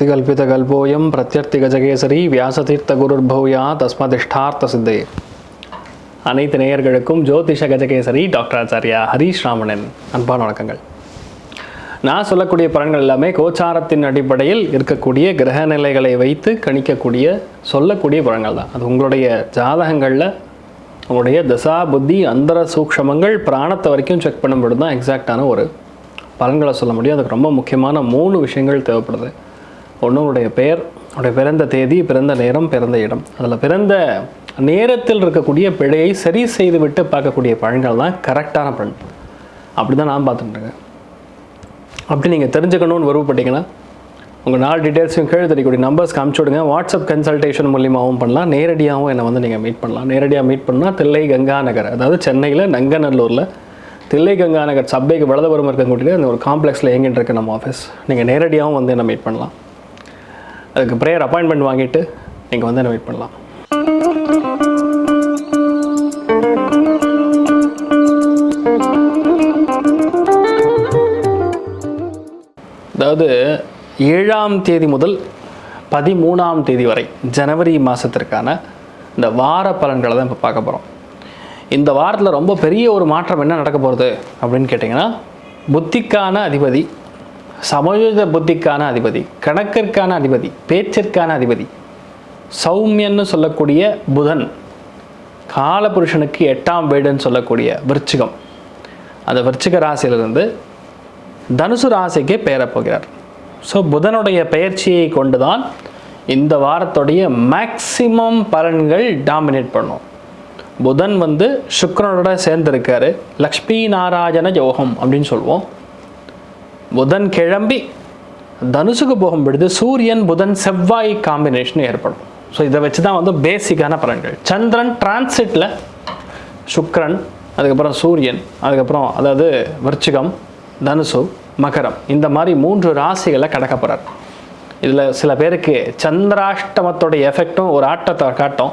சக்திகல்பிதகல்போயம் பிரத்யர்த்தி கஜகேசரி வியாசதீர்த்த குருர்பௌயா தஸ்மதிஷ்டார்த்த சித்தே அனைத்து நேயர்களுக்கும் ஜோதிஷ கஜகேசரி டாக்டர் ஆச்சாரியா ஹரீஷ் அன்பான வணக்கங்கள். நான் சொல்லக்கூடிய பலன்கள் எல்லாமே கோச்சாரத்தின் அடிப்படையில் இருக்கக்கூடிய கிரக நிலைகளை வைத்து கணிக்கக்கூடிய சொல்லக்கூடிய பலன்கள் தான். அது உங்களுடைய ஜாதகங்களில் உங்களுடைய தசா புத்தி அந்தர சூக்ஷமங்கள் பிராணத்தை வரைக்கும் செக் பண்ணும்போது தான் எக்ஸாக்டான ஒரு பலன்களை சொல்ல முடியும். அதுக்கு ரொம்ப முக்கியமான மூணு விஷயங்கள் தேவைப்படுது. ஒன்று பெயர் உடைய பிறந்த தேதி பிறந்த நேரம் பிறந்த இடம். அதில் பிறந்த நேரத்தில் இருக்கக்கூடிய பிழையை சரி செய்து விட்டு பார்க்கக்கூடிய பழங்கள் தான் கரெக்டான பலன். அப்படி தான் நான் பார்த்துட்டுருக்கேன் அப்படி நீங்கள் தெரிஞ்சுக்கணும்னு விருப்பப்பட்டீங்கன்னா உங்கள் நாலு டீட்டெயில்ஸையும் கீழே தெரியக்கூடிய நம்பர்ஸ் காமிச்சு விடுங்க. வாட்ஸ்அப் கன்சல்டேஷன் மூலியமாகவும் பண்ணலாம். நேரடியாகவும் என்னை வந்து நீங்கள் மீட் பண்ணலாம். நேரடியாக மீட் பண்ணால் தில்லை கங்கா நகர். அதாவது சென்னையில் நங்கநல்லூரில் தில்லை கங்கா நகர் சபைக்கு வலதுபுறம் இருக்கக்கூடிய அந்த ஒரு காம்ப்ளெக்ஸில் எங்கிட்டு இருக்கு நம்ம ஆஃபீஸ் நீங்கள் நேரடியாகவும் வந்து என்னை மீட் பண்ணலாம். அதுக்கு ப்ரேயர் அப்பாயின்மெண்ட் வாங்கிட்டு நீங்கள் வந்து என்ன மீட் பண்ணலாம். அதாவது ஏழாம் தேதி முதல் பதிமூணாம் தேதி வரை ஜனவரி மாதத்திற்கான இந்த வார பலன்களை தான் இப்போ பார்க்க போகிறோம் இந்த வாரத்தில் ரொம்ப பெரிய ஒரு மாற்றம் என்ன நடக்க போகிறது அப்படின்னு கேட்டிங்கன்னா புத்திக்கான அதிபதி சமயோஜித புத்திக்கான அதிபதி கணக்கிற்கான அதிபதி பேச்சிற்கான அதிபதி சௌமியன்னு சொல்லக்கூடிய புதன் காலபுருஷனுக்கு எட்டாம் வீடுன்னு சொல்லக்கூடிய விருச்சிகம். அந்த விருச்சிக ராசியிலிருந்து தனுசு ராசிக்கு பெயரப் போகிறார் ஸோ புதனுடைய பயிற்சியை கொண்டு தான் இந்த வாரத்துடைய மேக்சிமம் பலன்கள் டாமினேட் பண்ணும். புதன் வந்து சுக்கரனோட சேர்ந்திருக்காரு. லக்ஷ்மி நாராயண யோகம் அப்படின்னு சொல்லுவோம் புதன் கிளம்பி தனுசுக்கு போகும் பொழுது சூரியன் புதன் செவ்வாய் காம்பினேஷன் ஏற்படும். ஸோ இதை வச்சு தான் வந்து பேசிக்கான பலன்கள். சந்திரன் டிரான்சிட்டில் சுக்ரன் அதுக்கப்புறம் சூரியன் அதுக்கப்புறம் அதாவது விருச்சிகம் தனுசு மகரம். இந்த மாதிரி மூன்று ராசிகளை கடக்க போகிறார் இதில் சில பேருக்கு சந்திராஷ்டமத்தோடைய எஃபெக்டும் ஒரு ஆட்டத்தை காட்டும்.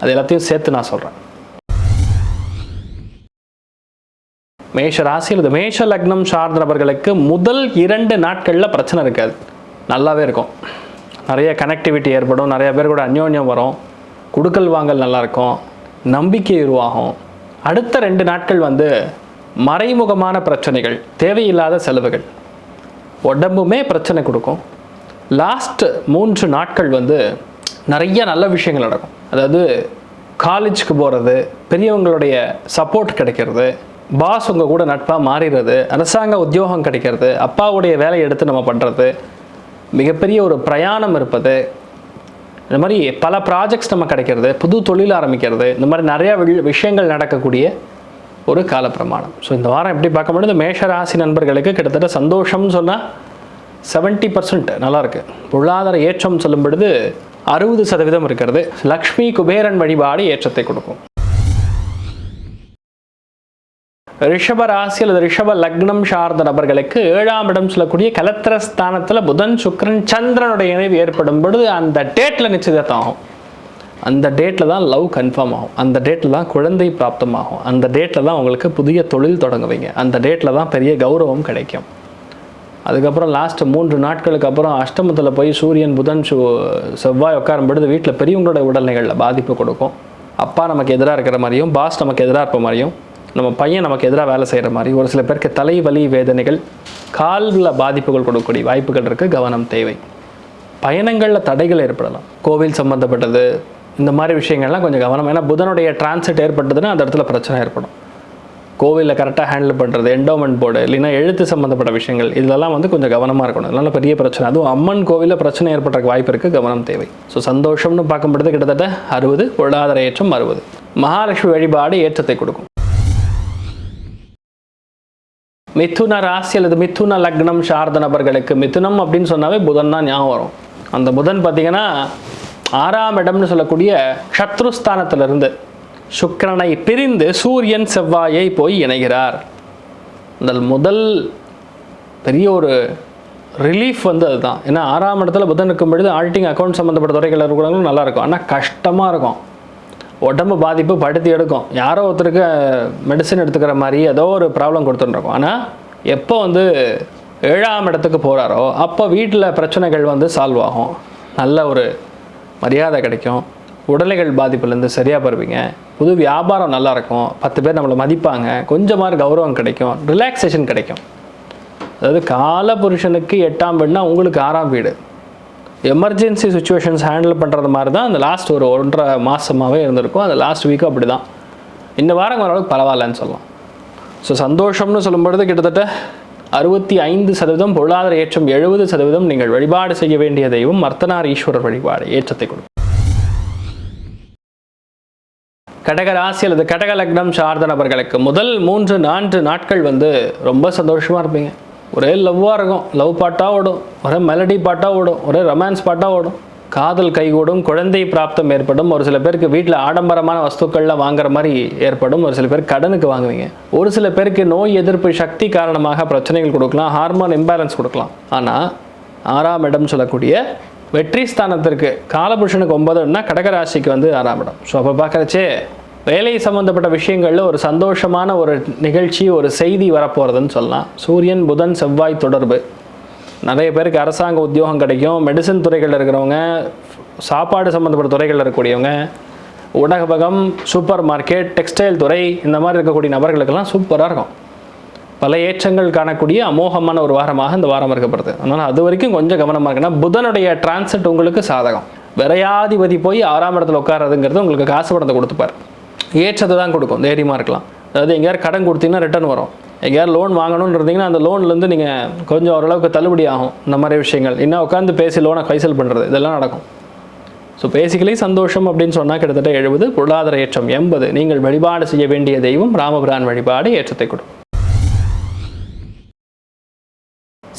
அது எல்லாத்தையும் சேர்த்து நான் சொல்கிறேன் மேஷ ராசி அல்லது மேஷ லக்னம் சார்ந்த நபர்களுக்கு முதல் இரண்டு நாட்களில் பிரச்சனை இருக்காது. நல்லாவே இருக்கும். நிறைய கனெக்டிவிட்டி ஏற்படும். நிறைய பேர் கூட அந்யோன்யம் வரும். குடுக்கல் வாங்கல் நல்லாயிருக்கும். நம்பிக்கை உருவாகும். அடுத்த ரெண்டு நாட்கள் வந்து மறைமுகமான பிரச்சனைகள். தேவையில்லாத செலவுகள். உடம்புமே பிரச்சனை கொடுக்கும். லாஸ்ட் மூன்று நாட்கள் வந்து நிறைய நல்ல விஷயங்கள் நடக்கும். அதாவது காலேஜுக்கு போகிறது பெரியவங்களுடைய சப்போர்ட் கிடைக்கிறது. பாஸ் உங்கள் கூட நட்பாக மாறிடுறது அரசாங்க உத்தியோகம் கிடைக்கிறது அப்பாவுடைய வேலையை எடுத்து நம்ம பண்ணுறது மிகப்பெரிய ஒரு பிரயாணம் இருப்பது இந்த மாதிரி பல ப்ராஜெக்ட்ஸ் நம்ம கிடைக்கிறது புது தொழில் ஆரம்பிக்கிறது இந்த மாதிரி நிறையா விஷயங்கள் நடக்கக்கூடிய ஒரு காலப்பிரமாணம். ஸோ இந்த வாரம் எப்படி பார்க்க முடியும் இந்த மேஷராசி நண்பர்களுக்கு கிட்டத்தட்ட சந்தோஷம்னு சொன்னால் செவன்ட்டி பர்சன்ட் நல்லாயிருக்கு பொருளாதார ஏற்றம் சொல்லும் பொழுது அறுபது சதவீதம் இருக்கிறது. லக்ஷ்மி குபேரன் வழிபாடு ஏற்றத்தை கொடுக்கும். ரிஷப ராசி அல்லது ரிஷப லக்னம் சார்ந்த நபர்களுக்கு ஏழாம் இடம் சொல்லக்கூடிய கலத்திர ஸ்தானத்தில் புதன் சுக்கரன் சந்திரனுடைய இணைவு ஏற்படும் பொழுது அந்த டேட்டில் நிச்சயதார்த்தம் ஆகும். அந்த டேட்டில் தான் லவ் கன்ஃபார்ம் ஆகும். அந்த டேட்டில் தான் குழந்தை பிராப்தமாகும். அந்த டேட்டில் தான் உங்களுக்கு புதிய தொழில் தொடங்குவீங்க. அந்த டேட்டில் தான் பெரிய கௌரவம் கிடைக்கும். அதுக்கப்புறம் லாஸ்ட் மூன்று நாட்களுக்கு அப்புறம் அஷ்டமத்தில் போய் சூரியன் புதன் சு செவ்வாய் உட்காரும் பொழுது வீட்டில் பெரியவங்களோட உடல்நிலைகளில் பாதிப்பு கொடுக்கும். அப்பா நமக்கு எதிராக இருக்கிற மாதிரியும் பாஸ் நமக்கு எதிராக இருப்ப மாதிரியும் நம்ம பையன் நமக்கு எதிராக வேலை செய்கிற மாதிரி ஒரு சில பேருக்கு தலைவலி வேதனைகள் காலில் பாதிப்புகள் கொடுக்கக்கூடிய வாய்ப்புகள் இருக்குது கவனம் தேவை. பயணங்களில் தடைகள் ஏற்படலாம். கோவில் சம்மந்தப்பட்டது இந்த மாதிரி விஷயங்கள்லாம் கொஞ்சம் கவனம். ஏன்னா புதனுடைய டிரான்சிட் ஏற்பட்டதுன்னா அந்த இடத்துல பிரச்சனை ஏற்படும். கோவிலில் கரெக்டாக ஹேண்டில் பண்ணுறது எண்டோமெண்ட் போர்டு இல்லைன்னா எழுத்து சம்மந்தப்பட்ட விஷயங்கள் இதெல்லாம் வந்து கொஞ்சம் கவனமாக இருக்கணும். அதனால பெரிய பிரச்சனை. அதுவும் அம்மன் கோவிலில் பிரச்சனை ஏற்படுற வாய்ப்பு இருக்குது கவனம் தேவை. ஸோ சந்தோஷம்னு பார்க்கும்பொழுது கிட்டத்தட்ட அறுபது பொருளாதார ஏற்றம் அறுபது. மகாலட்சுமி வழிபாடு ஏற்றத்தை கொடுக்கும். மிதுன ராசி அல்லது மிதுன லக்னம் சார்ந்த நபர்களுக்கு மிதுனம் அப்படின்னு சொன்னாவே புதன் தான் ஞாபகம் வரும். அந்த புதன் பார்த்தீங்கன்னா ஆறாம் இடம்னு சொல்லக்கூடிய சத்ருஸ்தானத்திலிருந்து சுக்கரனை பிரிந்து சூரியன் செவ்வாயை போய் இணைகிறார். இந்த முதல் பெரிய ஒரு ரிலீஃப் வந்து அதுதான். ஏன்னா ஆறாம் இடத்துல புதன் இருக்கும் பொழுது ஆல்டிங் அக்கௌண்ட் சம்மந்தப்பட்ட துறைகள் இருக்கிறவங்களும் நல்லா இருக்கும். ஆனால் கஷ்டமாக இருக்கும். உடம்பு பாதிப்பு படுத்தி எடுக்கும். யாரோ ஒருத்தருக்கு மெடிசன் எடுத்துக்கிற மாதிரி ஏதோ ஒரு ப்ராப்ளம் கொடுத்துட்டுருக்கோம் ஆனால் எப்போ வந்து ஏழாம் இடத்துக்கு போகிறாரோ அப்போ வீட்டில் பிரச்சனைகள் வந்து சால்வ் ஆகும். நல்ல ஒரு மரியாதை கிடைக்கும். உடலைகள் பாதிப்புலேருந்து சரியாக பருவீங்க புது வியாபாரம் நல்லாயிருக்கும் பத்து பேர் நம்மளை மதிப்பாங்க. கொஞ்சமாக கௌரவம் கிடைக்கும். ரிலாக்ஸேஷன் கிடைக்கும். அதாவது கால புருஷனுக்கு எட்டாம் வீடுனா உங்களுக்கு ஆறாம் வீடு. எமர்ஜென்சி சுச்சுவேஷன்ஸ் ஹேண்டில் பண்ணுறது மாதிரி தான் அந்த லாஸ்ட் ஒரு ஒன்றரை மாதமாகவே இருந்திருக்கும். அந்த லாஸ்ட் வீக்கும் அப்படி தான் இந்த வாரம் ஓரளவுக்கு பரவாயில்லன்னு சொல்லலாம். ஸோ சந்தோஷம்னு சொல்லும்பொழுது கிட்டத்தட்ட அறுபத்தி ஐந்து சதவீதம் பொருளாதார ஏற்றம் எழுபது சதவீதம் நீங்கள் வழிபாடு செய்ய வேண்டிய தெய்வம் மர்த்தனார் ஈஸ்வரர் வழிபாடு ஏற்றத்தை கொடுக்கும். கடக ராசி அல்லது கடக லக்னம் சார்ந்த நபர்களுக்கு முதல் மூன்று நான்கு நாட்கள் வந்து ரொம்ப சந்தோஷமாக இருப்பீங்க. ஒரே லவ்வாக இருக்கும். லவ் பாட்டாக ஓடும். ஒரே மெலடி பாட்டாக ஓடும். ஒரே ரொமான்ஸ் பாட்டாக ஓடும். காதல் கைகூடும். குழந்தை பிராப்தம் ஏற்படும். ஒரு சில பேருக்கு வீட்டில் ஆடம்பரமான வஸ்துக்கள்லாம் வாங்குற மாதிரி ஏற்படும். ஒரு சில பேர் கடனுக்கு வாங்குவீங்க. ஒரு சில பேருக்கு நோய் எதிர்ப்பு சக்தி காரணமாக பிரச்சனைகள் கொடுக்கலாம். ஹார்மோன் இம்பேலன்ஸ் கொடுக்கலாம். ஆனால் ஆறாம் இடம் சொல்லக்கூடிய வெற்றி ஸ்தானத்திற்கு காலபுருஷனுக்கு ஒன்பதுன்னா கடகராசிக்கு வந்து ஆறாம் இடம். ஸோ அப்போ பார்க்குறச்சே வேலை சம்மந்தப்பட்ட விஷயங்களில் ஒரு சந்தோஷமான ஒரு நிகழ்ச்சி ஒரு செய்தி வரப்போகிறதுன்னு சொல்லலாம். சூரியன் புதன் செவ்வாய் தொடர்பு. நிறைய பேருக்கு அரசாங்க உத்தியோகம் கிடைக்கும். மெடிசன் துறைகளில் இருக்கிறவங்க சாப்பாடு சம்மந்தப்பட்ட துறைகளில் இருக்கக்கூடியவங்க உணவகம் சூப்பர் மார்க்கெட் டெக்ஸ்டைல் துறை இந்த மாதிரி இருக்கக்கூடிய நபர்களுக்கெல்லாம் சூப்பராக இருக்கும். பல ஏற்றங்கள் காணக்கூடிய அமோகமான ஒரு வாரமாக இந்த வாரம் இருக்கப்படுது அதனால் அது வரைக்கும் கொஞ்சம் கவனமாக இருக்குன்னா புதனுடைய டிரான்சிட் உங்களுக்கு சாதகம். விரையாதிபதி போய் ஆறாம் இடத்துல உட்காரதுங்கிறது உங்களுக்கு காசு பணத்தை கொடுத்துப்பார். ஏற்றத்தை தான் கொடுக்கும் தைரியமாக இருக்கலாம் அதாவது எங்கேயாவது கடன் கொடுத்தீங்கன்னா ரிட்டர்ன் வரும். எங்கேயாவது லோன் வாங்கணும்னு இருந்தீங்கன்னா அந்த லோன்லேருந்து நீங்கள் கொஞ்சம் ஓரளவுக்கு தள்ளுபடி ஆகும். இந்த மாதிரி விஷயங்கள். இன்னும் உட்காந்து பேசி லோனை கைசல் பண்ணுறது இதெல்லாம் நடக்கும். ஸோ பேசிக்கலி சந்தோஷம் அப்படின்னு சொன்னால் கிட்டத்தட்ட எழுபது பொருளாதார ஏற்றம் எண்பது. நீங்கள் வழிபாடு செய்ய வேண்டிய தெய்வம் ராமபிரான் வழிபாடு ஏற்றத்தை கொடுக்கும்.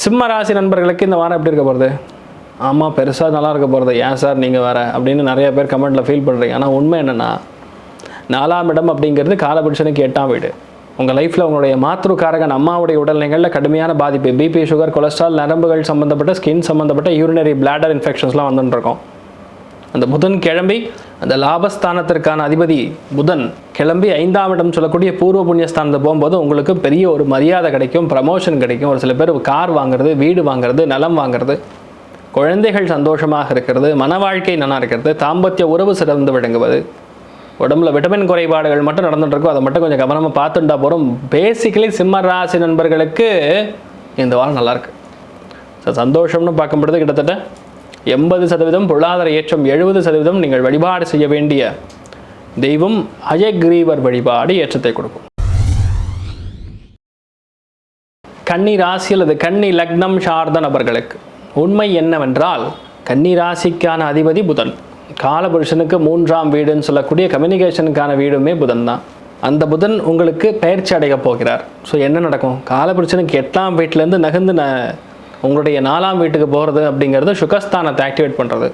சிம்ம ராசி நண்பர்களுக்கு இந்த வாரம் எப்படி இருக்க போகிறது ஆமாம் பெருசாக நல்லா இருக்க போகிறது ஏன் சார் நீங்கள் வர அப்படின்னு நிறைய பேர் கமெண்ட்டில் ஃபீல் பண்ணுறீங்க ஆனால் உண்மை என்னென்னா நாலாம் இடம் அப்படிங்கிறது காலபுருஷனுக்கு எட்டாம் வீடு. உங்கள் லைஃப்பில் உங்களுடைய மாத்ருக்காரகன் அம்மாவுடைய உடல்நிலைகளில் கடுமையான பாதிப்பு. பிபி சுகர் கொலஸ்ட்ரால் நரம்புகள் சம்மந்தப்பட்ட ஸ்கின் சம்மந்தப்பட்ட யூரினரி பிளாடர் இன்ஃபெக்ஷன்ஸ்லாம் வந்துட்டுருக்கோம் அந்த புதன் கிளம்பி அந்த லாபஸ்தானத்திற்கான அதிபதி புதன் கிளம்பி ஐந்தாம் இடம் சொல்லக்கூடிய பூர்வ புண்ணியஸ்தானத்தை போகும்போது உங்களுக்கு பெரிய ஒரு மரியாதை கிடைக்கும் ப்ரமோஷன் கிடைக்கும். ஒரு சில பேர் கார் வாங்குறது வீடு வாங்குறது நலம் வாங்குறது. குழந்தைகள் சந்தோஷமாக இருக்கிறது மன வாழ்க்கை நல்லா இருக்கிறது தாம்பத்திய உறவு சிறந்து விளங்குவது. உடம்புல விட்டமின் குறைபாடுகள் மட்டும் நடந்துட்டு அதை மட்டும் கொஞ்சம் கவனமாக பார்த்துட்டா போகிறோம் பேசிக்கலி சிம்ம ராசி நண்பர்களுக்கு இந்த வாரம் நல்லாயிருக்கு ஸோ சந்தோஷம்னு பார்க்கும்பொழுது கிட்டத்தட்ட எண்பது சதவீதம் பொருளாதார ஏற்றம் எழுபது சதவீதம் நீங்கள் வழிபாடு செய்ய வேண்டிய தெய்வம் அஜயக்ரீவர் வழிபாடு ஏற்றத்தை கொடுக்கும். கன்னி ராசி அல்லது கன்னி லக்னம் சார்ந்த நபர்களுக்கு உண்மை என்னவென்றால் கன்னி ராசிக்கான அதிபதி புதன். காலபுருஷனுக்கு மூன்றாம் வீடுன்னு சொல்லக்கூடிய கம்யூனிகேஷனுக்கான வீடுமே புதன் தான். அந்த புதன் உங்களுக்கு பயிற்சி அடைய போகிறார். ஸோ என்ன நடக்கும்? காலபுருஷனுக்கு எட்டாம் வீட்டிலேருந்து நகர்ந்து ந உங்களுடைய நாலாம் வீட்டுக்கு போகிறது அப்படிங்கிறது சுகஸ்தானத்தை ஆக்டிவேட் பண்ணுறது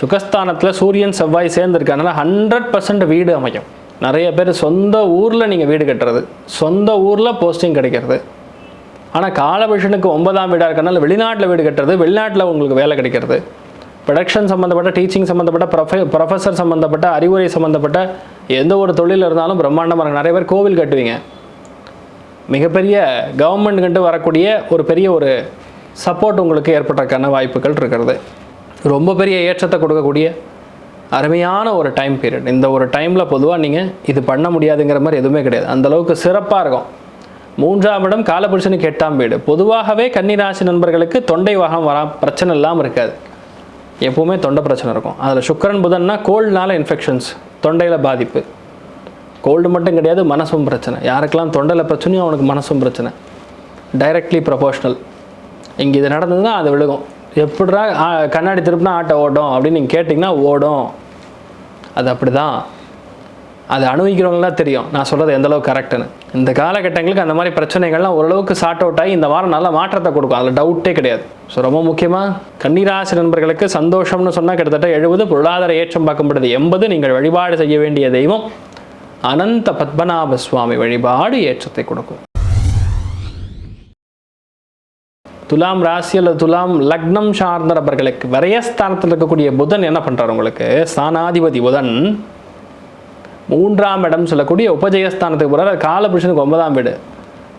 சுகஸ்தானத்தில் சூரியன் செவ்வாய் சேர்ந்துருக்கனால ஹண்ட்ரட் பர்சன்ட் வீடு அமையும். நிறைய பேர் சொந்த ஊரில் நீங்கள் வீடு கட்டுறது. சொந்த ஊரில் போஸ்டிங் கிடைக்கிறது. ஆனால் காலபுருஷனுக்கு ஒன்பதாம் வீடாக இருக்கனால வெளிநாட்டில் வீடு கட்டுறது வெளிநாட்டில் உங்களுக்கு வேலை கிடைக்கிறது. ப்ரொடக்ஷன் சம்மந்தப்பட்ட டீச்சிங் சம்மந்தப்பட்ட ப்ரொஃப ப்ரொஃபஸர் சம்மந்தப்பட்ட அறிவுரை சம்மந்தப்பட்ட எந்த ஒரு தொழில் இருந்தாலும் பிரம்மாண்டமாக இருக்கும் நிறைய பேர் கோவில் கட்டுவீங்க. மிகப்பெரிய கவர்மெண்ட் கண்டு வரக்கூடிய ஒரு பெரிய ஒரு சப்போர்ட் உங்களுக்கு ஏற்பட்டதுக்கான வாய்ப்புகள் இருக்கிறது. ரொம்ப பெரிய ஏற்றத்தை கொடுக்கக்கூடிய அருமையான ஒரு டைம் பீரியட் இந்த ஒரு டைமில் பொதுவாக நீங்கள் இது பண்ண முடியாதுங்கிற மாதிரி எதுவுமே கிடையாது. அந்தளவுக்கு சிறப்பாக இருக்கும். மூன்றாம் இடம் காலபுருஷனுக்கு எட்டாம் வீடு. பொதுவாகவே கன்னிராசி நண்பர்களுக்கு தொண்டை வாகம் வரா பிரச்சனை இல்லாமல் இருக்காது. எப்போவுமே தொண்டை பிரச்சனை இருக்கும். அதில் சுக்கரன் புதன்னா கோல்டுனால இன்ஃபெக்ஷன்ஸ் தொண்டையில் பாதிப்பு. கோல்டு மட்டும் கிடையாது மனசும் பிரச்சனை. யாருக்கெல்லாம் தொண்டையில் பிரச்சனையும் அவனுக்கு மனசும் பிரச்சனை. டைரக்ட்லி ப்ரொபோஷ்னல் இங்கே இது நடந்ததுன்னா அது விழுகும். எப்படா ஆ, கண்ணாடி திருப்பினா ஆட்டை ஓடும் அப்படின்னு நீங்கள் கேட்டிங்கன்னா ஓடும். அது அப்படி தான் அது அனுபவிக்கிறவங்களாம் தெரியும். நான் சொல்கிறது எந்தளவுக்கு கரெக்டுன்னு இந்த காலகட்டங்களுக்கு அந்த மாதிரி பிரச்சனைகள்லாம் ஓரளவுக்கு சார்ட் அவுட் ஆகி இந்த வாரம் நல்ல மாற்றத்தை கொடுக்கும். அதில் டவுட்டே கிடையாது. ஸோ ரொம்ப முக்கியமாக கன்னிராசி நண்பர்களுக்கு சந்தோஷம்னு சொன்னால் கிட்டத்தட்ட எழுபது பொருளாதார ஏற்றம் பார்க்கப்படுது. எண்பது நீங்கள் வழிபாடு செய்ய வேண்டிய தெய்வம். அனந்த பத்மநாப சுவாமி வழிபாடு ஏற்றத்தை கொடுக்கும். துலாம் ராசி அல்லது துலாம் லக்னம் சார்ந்த நபர்களுக்கு விரயஸ்தானத்தில் இருக்கக்கூடிய புதன் என்ன பண்ணுறாரு உங்களுக்கு? ஸ்தானாதிபதி புதன். மூன்றாம் இடம் சொல்லக்கூடிய உபஜயஸ்தானத்துக்கு போகிறார் காலபுருஷனுக்கு ஒன்பதாம் வீடு.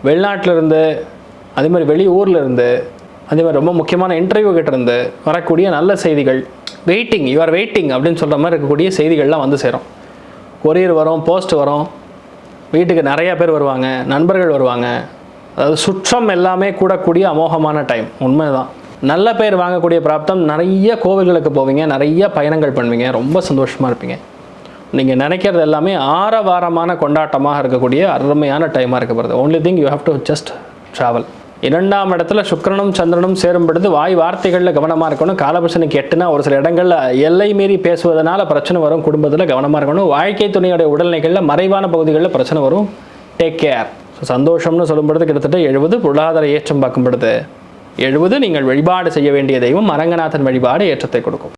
வெளிநாட்டிலிருந்து அதே மாதிரி வெளி இருந்து அதே மாதிரி ரொம்ப முக்கியமான இன்டர்வியூ கிட்ட இருந்து வரக்கூடிய நல்ல செய்திகள். வெயிட்டிங் யூஆர் வெயிட்டிங் அப்படின்னு சொல்கிற மாதிரி இருக்கக்கூடிய செய்திகள்லாம் வந்து சேரும். கொரியர் வரும் போஸ்ட் வரும். வீட்டுக்கு நிறையா பேர் வருவாங்க நண்பர்கள் வருவாங்க. அதாவது சுற்றம் எல்லாமே கூடக்கூடிய அமோகமான டைம் உண்மைதான். நல்ல பேர் வாங்கக்கூடிய பிராப்தம் நிறைய கோவில்களுக்கு போவீங்க நிறைய பயணங்கள் பண்ணுவீங்க ரொம்ப சந்தோஷமாக இருப்பீங்க. நீங்கள் நினைக்கிறது எல்லாமே ஆரவாரமான கொண்டாட்டமாக இருக்கக்கூடிய அருமையான டைமாக இருக்க போகிறது think you have to just travel இரண்டாம் இடத்துல சுக்கரனும் சந்திரனும் சேரும் பொழுது வாய் வார்த்தைகளில் கவனமாக இருக்கணும். காலபுருஷனுக்கு எட்டுனா ஒரு சில இடங்களில் எல்லை மீறி பேசுவதனால பிரச்சனை வரும். குடும்பத்தில் கவனமாக இருக்கணும். வாழ்க்கை துணையுடைய உடல்நிலைகளில் மறைவான பகுதிகளில் பிரச்சனை வரும். டேக் கேர் ஸோ சந்தோஷம்னு சொல்லும் பொழுது கிட்டத்தட்ட எழுபது பொருளாதார ஏற்றம் பார்க்கும் பொழுது எழுபது நீங்கள் வழிபாடு செய்ய வேண்டிய தெய்வம் அரங்கநாதன் வழிபாடு ஏற்றத்தை கொடுக்கும்.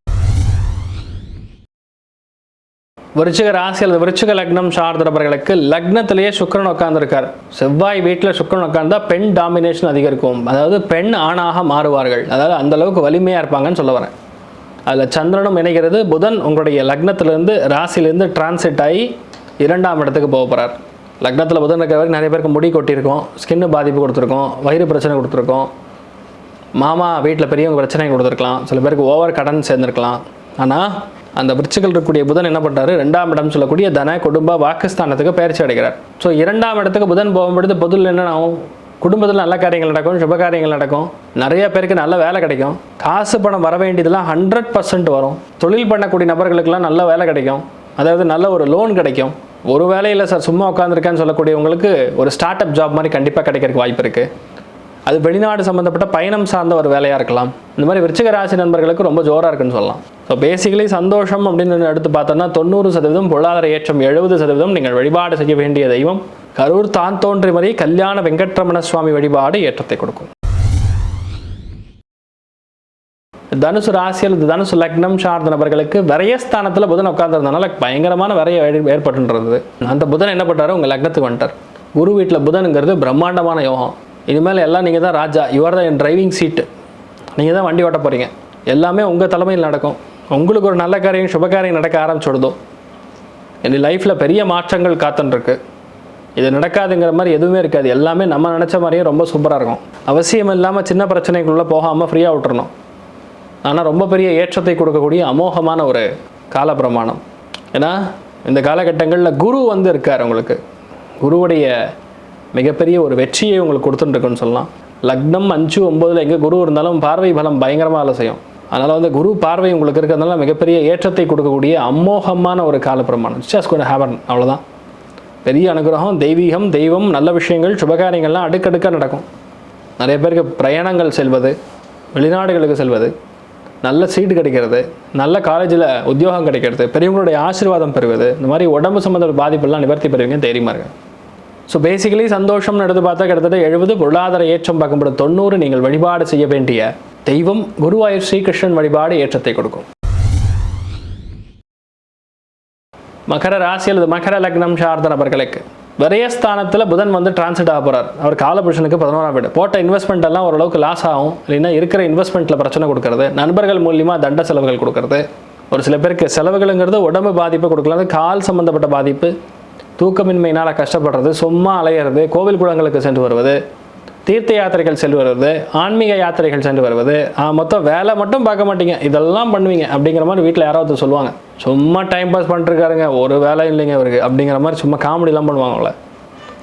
விருச்சிக ராசி அல்லது விருச்சிக லக்னம் சார்ந்தவர்களுக்கு லக்னத்திலேயே சுக்கிரன் உட்காந்துருக்கார் செவ்வாய் வீட்டில் சுக்கிரன் உட்கார்ந்தா பெண் டாமினேஷன் அதிகரிக்கும். அதாவது பெண் ஆணாக மாறுவார்கள். அதாவது அந்த அளவுக்கு வலிமையாக இருப்பாங்கன்னு சொல்ல வரேன். அதில் சந்திரனும் இணைகிறது. புதன் உங்களுடைய லக்னத்திலேருந்து ராசியிலேருந்து டிரான்சிட் ஆகி இரண்டாம் இடத்துக்கு போக போகிறார் லக்னத்தில் புதன் இருக்கிற வரைக்கும் நிறைய பேருக்கு முடி கொட்டியிருக்கோம். ஸ்கின்னு பாதிப்பு கொடுத்துருக்கோம். வயிறு பிரச்சனை கொடுத்துருக்கோம். மாமா வீட்டில் பெரியவங்க பிரச்சனை கொடுத்துருக்கலாம். சில பேருக்கு ஓவர் கடன் சேர்ந்துருக்கலாம். ஆனால் அந்த விருச்சிகள் இருக்கக்கூடிய புதன் என்ன பண்ணுறாரு ரெண்டாம் இடம் சொல்லக்கூடிய தன குடும்ப வாக்குஸ்தானத்துக்கு பயிற்சி அடைகிறார். ஸோ இரண்டாம் இடத்துக்கு புதன் போகும்பொழுது பொதுவில் என்ன ஆகும் குடும்பத்தில் நல்ல காரியங்கள் நடக்கும் சுப காரியங்கள் நடக்கும். நிறைய பேருக்கு நல்ல வேலை கிடைக்கும். காசு பணம் வர வேண்டியதெல்லாம் ஹண்ட்ரட் பர்சன்ட் வரும். தொழில் பண்ணக்கூடிய நபர்களுக்கெல்லாம் நல்ல வேலை கிடைக்கும். அதாவது நல்ல ஒரு லோன் கிடைக்கும். ஒரு வேலையில் சார் சும்மா உட்காந்துருக்கேன்னு சொல்லக்கூடியவங்களுக்கு ஒரு ஸ்டார்ட் அப் ஜாப் மாதிரி கண்டிப்பாக கிடைக்கிறதுக்கு வாய்ப்பு இருக்குது அது வெளிநாடு சம்மந்தப்பட்ட பயணம் சார்ந்த ஒரு வேலையாக இருக்கலாம். இந்த மாதிரி விருச்சிக ராசி நண்பர்களுக்கு ரொம்ப ஜோராக இருக்குன்னு சொல்லலாம். ஸோ பேசிக்கலி சந்தோஷம் அப்படின்னு எடுத்து பார்த்தோம்னா தொண்ணூறு சதவீதம் பொருளாதார ஏற்றம் எழுபது சதவீதம் நீங்கள் வழிபாடு செய்ய வேண்டிய தெய்வம். கரூர் தான் தோன்றி மாதிரி கல்யாண வெங்கட்ரமண சுவாமி வழிபாடு ஏற்றத்தை கொடுக்கும். தனுசு ராசியில் தனுசு லக்னம் சார்ந்த நபர்களுக்கு விரயஸ்தானத்தில் புதன் உட்கார்ந்ததுனால பயங்கரமான விரைய ஏற்பட்டுன்றது. அந்த புதன் என்ன பண்ணுறாரு உங்கள் லக்னத்துக்கு வந்துட்டார். குரு வீட்டில் புதனுங்கிறது பிரம்மாண்டமான யோகம். இனிமேல் எல்லாம் நீங்கள் தான் ராஜா. யுவர் தான் என் டிரைவிங் சீட்டு நீங்கள் தான் வண்டி ஓட்ட போகிறீங்க எல்லாமே உங்கள் தலைமையில் நடக்கும். உங்களுக்கு ஒரு நல்ல காரியம் சுபகாரியம் நடக்க ஆரம்பிச்சுடுதோ? என் லைஃப்பில் பெரிய மாற்றங்கள் காத்துன்ருக்கு. இது நடக்காதுங்கிற மாதிரி எதுவுமே இருக்காது. எல்லாமே நம்ம நினச்ச மாதிரியே ரொம்ப சூப்பராக இருக்கும். அவசியம் இல்லாமல் சின்ன பிரச்சனைக்குள்ளே போகாமல் ஃப்ரீயாக விட்டுறணும். ஆனால் ரொம்ப பெரிய ஏற்றத்தை கொடுக்கக்கூடிய அமோகமான ஒரு காலப்பிரமாணம். ஏன்னா இந்த காலகட்டங்களில் குரு வந்து இருக்கார் உங்களுக்கு. குருவுடைய மிகப்பெரிய ஒரு வெற்றியை உங்களுக்கு கொடுத்துட்டுருக்குன்னு சொல்லலாம். லக்னம் அஞ்சு ஒம்பதில் எங்கே குரு இருந்தாலும் பார்வை பலம் பயங்கரமாக வேலை செய்யும். அதனால் வந்து குரு பார்வை உங்களுக்கு இருக்கிறதுனால மிகப்பெரிய ஏற்றத்தை கொடுக்கக்கூடிய அமோகமான ஒரு காலப்பிரமாணம். ஜஸ்ட் கூட ஹேவன் அவ்வளோதான் பெரிய அனுகிரகம் தெய்வீகம் தெய்வம் நல்ல விஷயங்கள் சுபகாரியங்கள்லாம் அடுக்கடுக்காக நடக்கும். நிறைய பேருக்கு பிரயாணங்கள் செல்வது வெளிநாடுகளுக்கு செல்வது நல்ல சீட்டு கிடைக்கிறது நல்ல காலேஜில் உத்தியோகம் கிடைக்கிறது பெரியவங்களுடைய ஆசீர்வாதம் பெறுவது இந்த மாதிரி உடம்பு சம்மந்த பாதிப்பெல்லாம் நிவர்த்தி பெறுவீங்க தைரியமாக இருக்கு ஸோ பேசிக்கலி சந்தோஷம்னு எடுத்து பார்த்தா கிட்டத்தட்ட எழுபது பொருளாதார ஏற்றம் பார்க்கும்போது தொண்ணூறு நீங்கள் வழிபாடு செய்ய வேண்டிய தெய்வம் குருவாயூர் ஸ்ரீகிருஷ்ணன் வழிபாடு ஏற்றத்தை கொடுக்கும். மகர ராசி அல்லது மகர லக்னம் சார்ந்த நபர்களுக்கு விரயஸ்தானத்தில் புதன் வந்து டிரான்ஸ்ட் ஆக போகிறார் அவர் காலபுருஷனுக்கு பதினோராம் வீடு. போட்ட இன்வெஸ்ட்மெண்ட் எல்லாம் ஓரளவுக்கு லாஸ் ஆகும். இல்லைன்னா இருக்கிற இன்வெஸ்ட்மெண்ட்டில் பிரச்சனை கொடுக்கறது. நண்பர்கள் மூலியமாக தண்ட செலவுகள் கொடுக்கறது. ஒரு சில பேருக்கு செலவுகளுங்கிறது உடம்பு பாதிப்பு கொடுக்கலாம் கால் சம்மந்தப்பட்ட பாதிப்பு தூக்கமின்மையினால் கஷ்டப்படுறது சும்மா அலையிறது கோவில் குளங்களுக்கு சென்று வருவது தீர்த்த யாத்திரைகள் சென்று வருவது ஆன்மீக யாத்திரைகள் சென்று வருவது ஆ, மொத்தம் வேலை மட்டும் பார்க்க மாட்டீங்க. இதெல்லாம் பண்ணுவீங்க அப்படிங்கிற மாதிரி வீட்டில் யாராவது சொல்லுவாங்க. சும்மா டைம் பாஸ் பண்ணிருக்காருங்க ஒரு வேலை இல்லைங்க அவருக்கு அப்படிங்கிற மாதிரி சும்மா காமெடிலாம் பண்ணுவாங்கல்ல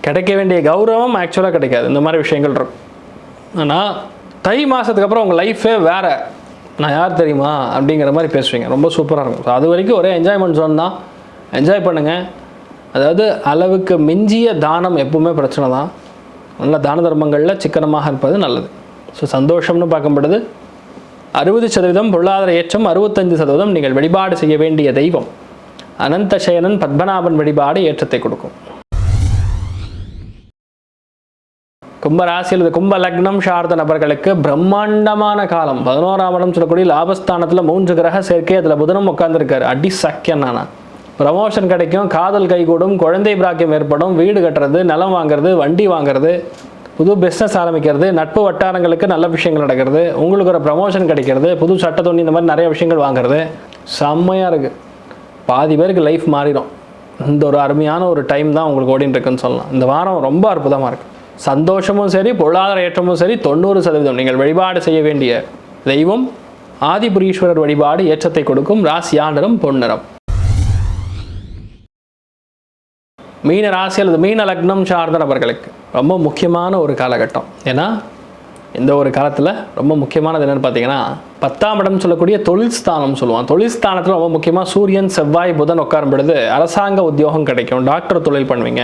கிடைக்க வேண்டிய கௌரவம் ஆக்சுவலாக கிடைக்காது. இந்த மாதிரி விஷயங்கள் இருக்கும். ஆனால் தை மாதத்துக்கு அப்புறம் உங்கள் லைஃபே வேறு. நான் யார் தெரியுமா? அப்படிங்கிற மாதிரி பேசுவீங்க. ரொம்ப சூப்பராக இருக்கும். ஸோ அது வரைக்கும் ஒரே என்ஜாய்மெண்ட் ஜோன் தான். என்ஜாய் பண்ணுங்கள் அதாவது அளவுக்கு மிஞ்சிய தானம் எப்பவுமே பிரச்சனை தான். நல்ல தான தர்மங்களில் சிக்கனமாக இருப்பது நல்லது. ஸோ சந்தோஷம்னு பார்க்கும்பொழுது அறுபது சதவீதம் பொருளாதார ஏற்றம் அறுபத்தஞ்சு சதவீதம் நீங்கள் வழிபாடு செய்ய வேண்டிய தெய்வம். அனந்த சயனன் பத்மநாபன் வழிபாடு ஏற்றத்தை கொடுக்கும். கும்பராசியில் ராசி கும்ப லக்னம் சார்ந்த நபர்களுக்கு பிரம்மாண்டமான காலம். பதினோராம் இடம் சொல்லக்கூடிய லாபஸ்தானத்தில் மூன்று கிரக சேர்க்கை அதில் புதனும் உட்காந்துருக்காரு அடி சக்கியன் நானா ப்ரமோஷன் கிடைக்கும் காதல் கைகூடும் குழந்தை பிராக்கியம் ஏற்படும் வீடு கட்டுறது நிலம் வாங்குறது வண்டி வாங்குறது புது பிஸ்னஸ் ஆரம்பிக்கிறது நட்பு வட்டாரங்களுக்கு நல்ல விஷயங்கள் நடக்கிறது உங்களுக்கு ஒரு ப்ரமோஷன் கிடைக்கிறது புது சட்ட துணி இந்த மாதிரி நிறைய விஷயங்கள் வாங்குறது செம்மையாக இருக்குது பாதி பேருக்கு லைஃப் மாறிடும். இந்த ஒரு அருமையான ஒரு டைம் தான் உங்களுக்கு ஓடிட்டு இருக்குன்னு சொல்லலாம். இந்த வாரம் ரொம்ப அற்புதமாக இருக்குது சந்தோஷமும் சரி பொருளாதார ஏற்றமும் சரி தொண்ணூறு சதவீதம். நீங்கள் வழிபாடு செய்ய வேண்டிய தெய்வம் ஆதிபுரீஸ்வரர் வழிபாடு ஏற்றத்தை கொடுக்கும் ராசியானரும் நிறம் பொன்னிறம் மீன ராசி அல்லது மீன லக்னம் சார்ந்த நபர்களுக்கு ரொம்ப முக்கியமான ஒரு காலகட்டம். ஏன்னா இந்த ஒரு காலத்தில் ரொம்ப முக்கியமானது என்னென்னு பார்த்தீங்கன்னா பத்தாம் இடம் சொல்லக்கூடிய தொழில் ஸ்தானம் சொல்லுவான் தொழில் ஸ்தானத்தில் ரொம்ப முக்கியமாக சூரியன் செவ்வாய் புதன் உட்காரும் பொழுது அரசாங்க உத்தியோகம் கிடைக்கும். டாக்டர் தொழில் பண்ணுவீங்க.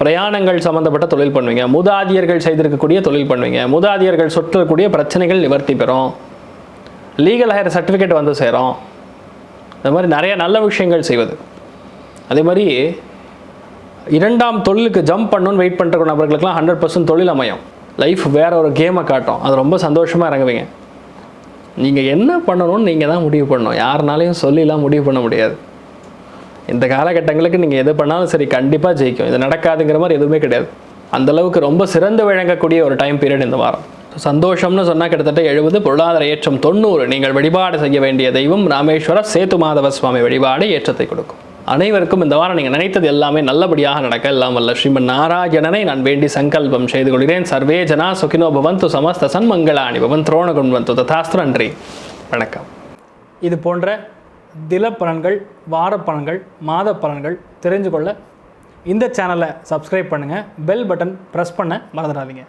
பிரயாணங்கள் சம்மந்தப்பட்ட தொழில் பண்ணுவீங்க. மூதாதியர்கள் செய்திருக்கக்கூடிய தொழில் பண்ணுவீங்க. மூதாதியர்கள் சொற்றக்கூடிய பிரச்சனைகள் நிவர்த்தி பெறும். லீகல் ஹையர் சர்டிஃபிகேட் வந்து சேரும். இந்த மாதிரி நிறைய நல்ல விஷயங்கள் செய்வது. அதே மாதிரி இரண்டாம் தொழிலுக்கு ஜம்ப் பண்ணணும்னு வெயிட் பண்ணுற நபர்களுக்குலாம் ஹண்ட்ரட் பர்சன்ட் தொழில் அமையும். லைஃப் வேற ஒரு கேமை காட்டும். அது ரொம்ப சந்தோஷமாக இறங்குவீங்க. நீங்கள் என்ன பண்ணணும்னு நீங்கள் தான் முடிவு பண்ணணும். யாருனாலையும் சொல்லிலாம் முடிவு பண்ண முடியாது. இந்த காலகட்டங்களுக்கு நீங்கள் எது பண்ணாலும் சரி கண்டிப்பாக ஜெயிக்கும். இது நடக்காதுங்கிற மாதிரி எதுவுமே கிடையாது. அந்தளவுக்கு ரொம்ப சிறந்து விளங்கக்கூடிய ஒரு டைம் பீரியட் இந்த வாரம். சந்தோஷம்னு சொன்னால் கிட்டத்தட்ட எழுபது பொருளாதார ஏற்றம் தொண்ணூறு. நீங்கள் வழிபாடு செய்ய வேண்டிய தெய்வம் ராமேஸ்வர சேத்து மாதவ சுவாமி வழிபாடு ஏற்றத்தை கொடுக்கும். அனைவருக்கும் இந்த வாரம் நீங்கள் நினைத்தது எல்லாமே நல்லபடியாக நடக்க. எல்லாம் வல்ல ஸ்ரீமன் நாராயணனை நான் வேண்டி சங்கல்பம் செய்து கொள்கிறேன். சர்வே ஜனா சுகினோ பவந்து சமஸ்த சன்மங்களாணி பவன் துரோணகுன் வந்து ததாஸ்து. நன்றி. வணக்கம். இது போன்ற தில பலன்கள் வார பலன்கள் மாத பலன்கள் தெரிஞ்சு கொள்ள இந்த சேனலை சப்ஸ்கிரைப் பண்ணுங்கள் பெல் பட்டன் ப்ரெஸ் பண்ண மறந்துடாதீங்க.